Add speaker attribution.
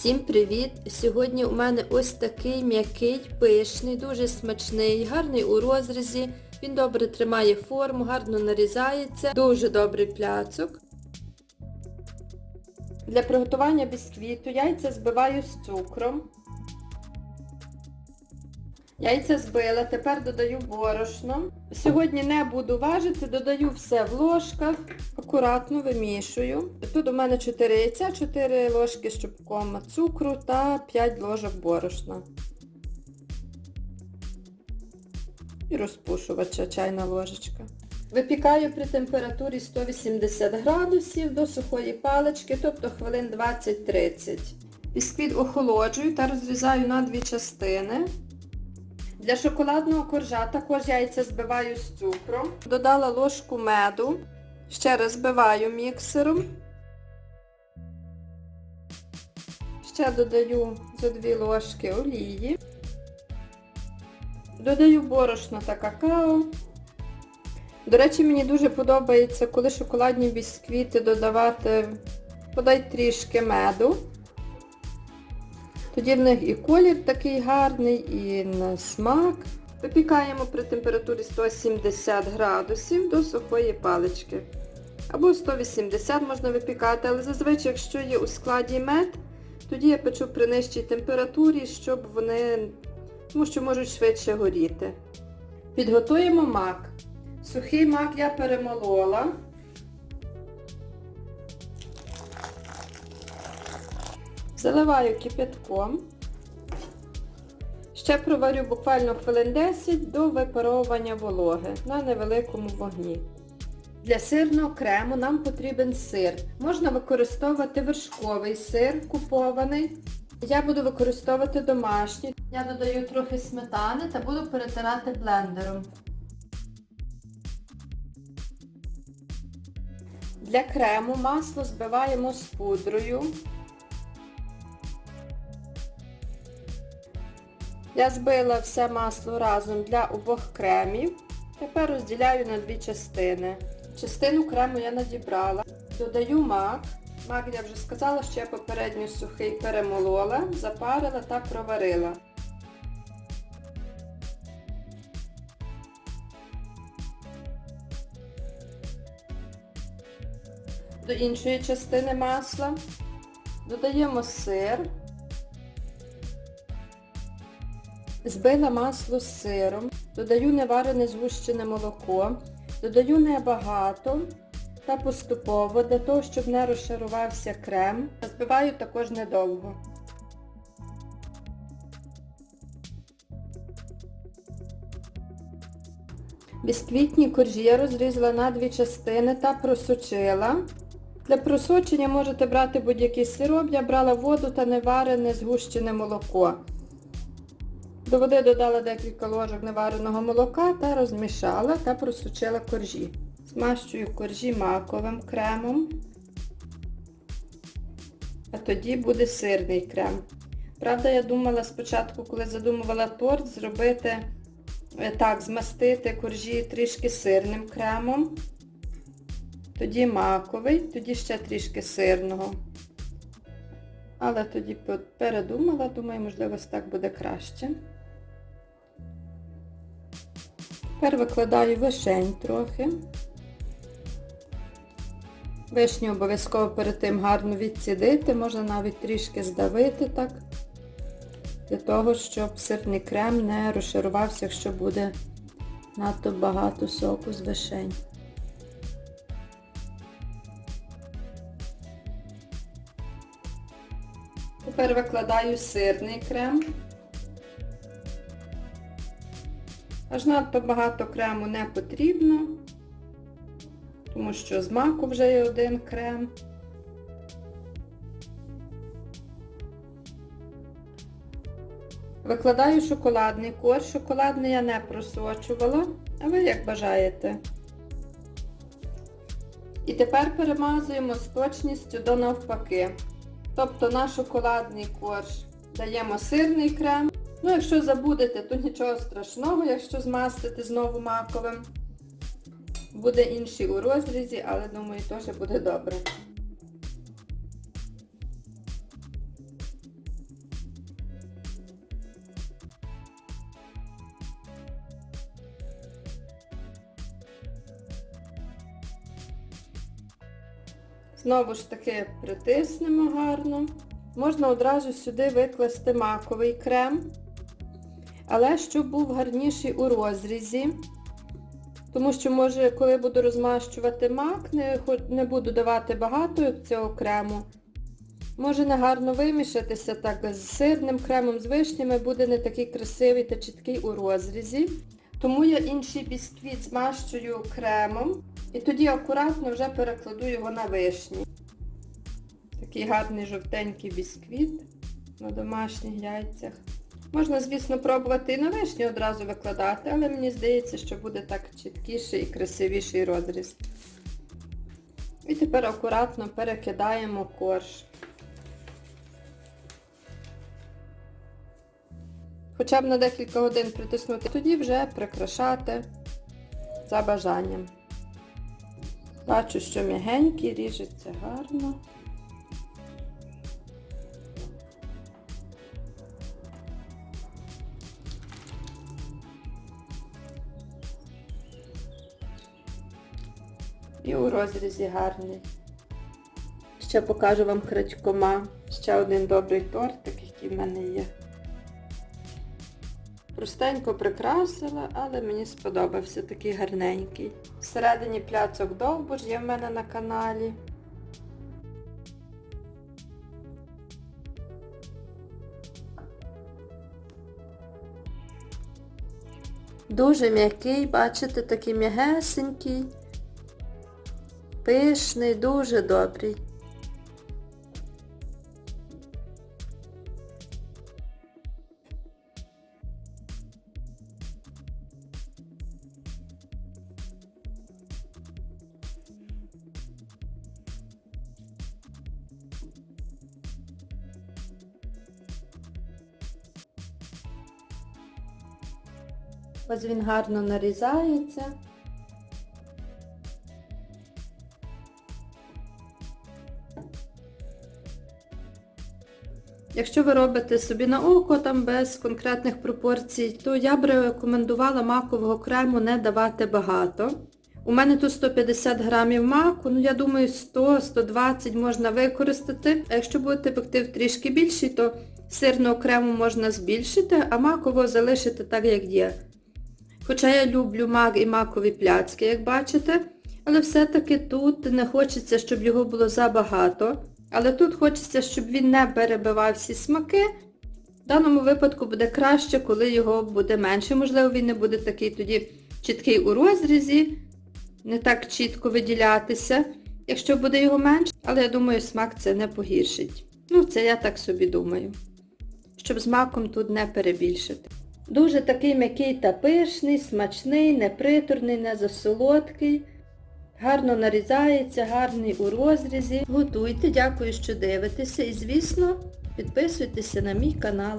Speaker 1: Всім привіт! Сьогодні у мене ось такий м'який, пишний, дуже смачний, гарний у розрізі. Він добре тримає форму, гарно нарізається, дуже добрий пляцок. Для приготування бісквіту яйця збиваю з цукром. Яйця збила, тепер додаю борошно. Сьогодні не буду важити, додаю все в ложках, акуратно вимішую. Тут у мене 4 яйця, 4 ложки щупком цукру та 5 ложок борошна. І розпушувача чайна ложечка. Випікаю при температурі 180 градусів до сухої палички, тобто хвилин 20-30. Бісквіт охолоджую та розрізаю на дві частини. Для шоколадного коржа також яйця збиваю з цукром. Додала ложку меду. Ще раз збиваю міксером. Ще додаю за 2 ложки олії. Додаю борошно та какао. До речі, мені дуже подобається, коли шоколадні бісквіти додавати, подай трішки меду. Тоді в них і колір такий гарний, і на смак. Випікаємо при температурі 170 градусів до сухої палички. Або 180 можна випікати, але зазвичай, якщо є у складі мед, тоді я печу при нижчій температурі, щоб вони, тому що можуть швидше горіти. Підготуємо мак. Сухий мак я перемолола. Заливаю кипятком. Ще проварю буквально хвилин 10 до випаровування вологи на невеликому вогні. Для сирного крему нам потрібен сир. Можна використовувати вершковий сир купований. Я буду використовувати домашній. Я додаю трохи сметани та буду перетирати блендером. Для крему масло збиваємо з пудрою. Я збила все масло разом для обох кремів. Тепер розділяю на дві частини. Частину крему я надібрала. Додаю мак. Мак я вже сказала, що я попередньо сухий перемолола, запарила та проварила. До іншої частини масла додаємо сир. Збила масло з сиром, додаю неварене згущене молоко, додаю небагато та поступово, для того, щоб не розшарувався крем. Збиваю також недовго. Бісквітні коржі я розрізала на дві частини та просочила. Для просочення можете брати будь-який сироп, я брала воду та неварене згущене молоко. До води додала декілька ложок невареного молока та розмішала та просучила коржі. Змащую коржі маковим кремом, а тоді буде сирний крем. Правда, я думала спочатку, коли задумувала торт, зробити е, так, змастити коржі трішки сирним кремом, тоді маковий, тоді ще трішки сирного. Але тоді передумала, думаю, можливо, так буде краще. Тепер викладаю вишень трохи. Вишню обов'язково перед тим гарно відцідити, можна навіть трішки здавити так, для того, щоб сирний крем не розшарувався, якщо буде надто багато соку з вишень. Тепер викладаю сирний крем. Аж надто багато крему не потрібно, тому що з маку вже є один крем. Викладаю шоколадний корж. Шоколадний я не просочувала, а ви як бажаєте. І тепер перемазуємо з точністю до навпаки. Тобто на шоколадний корж даємо сирний крем. Ну, якщо забудете, то нічого страшного, якщо змастите знову маковим. Буде інший у розрізі, але думаю, теж буде добре. Знову ж таки притиснемо гарно. Можна одразу сюди викласти маковий крем але щоб був гарніший у розрізі. Тому що, може, коли буду розмащувати мак, не, не буду давати багато цього крему. Може не гарно вимішатися так з сирним кремом, з вишнями, буде не такий красивий та чіткий у розрізі. Тому я інший бісквіт змащую кремом і тоді акуратно вже перекладу його на вишні. Такий гарний жовтенький бісквіт на домашніх яйцях. Можна, звісно, пробувати і на вишні одразу викладати, але мені здається, що буде так чіткіший і красивіший розріз. І тепер акуратно перекидаємо корж. Хоча б на декілька годин притиснути, тоді вже прикрашати за бажанням. Бачу, що м'ягенький, ріжеться гарно. І у розрізі гарний. Ще покажу вам крадькома. Ще один добрий тортик, який в мене є. Простенько прикрасила, але мені сподобався такий гарненький. Всередині пляцок довбуш є в мене на каналі. Дуже м'який, бачите, такий м'ягесенький, пишний, дуже добрий. Ось він гарно нарізається. Якщо ви робите собі на око там без конкретних пропорцій, то я б рекомендувала макового крему не давати багато. У мене тут 150 грамів маку, ну я думаю 100-120 можна використати. А якщо будете пекти трішки більший, то сирного крему можна збільшити, а макового залишити так, як є. Хоча я люблю мак і макові пляцки, як бачите, але все-таки тут не хочеться, щоб його було забагато. Але тут хочеться, щоб він не перебивав всі смаки. В даному випадку буде краще, коли його буде менше. Можливо, він не буде такий тоді чіткий у розрізі, не так чітко виділятися, якщо буде його менше. Але я думаю, смак це не погіршить. Ну, це я так собі думаю. Щоб з маком тут не перебільшити. Дуже такий м'який та пишний, смачний, неприторний, не засолодкий. Гарно нарізається, гарний у розрізі. Готуйте, дякую, що дивитеся і, звісно, підписуйтеся на мій канал.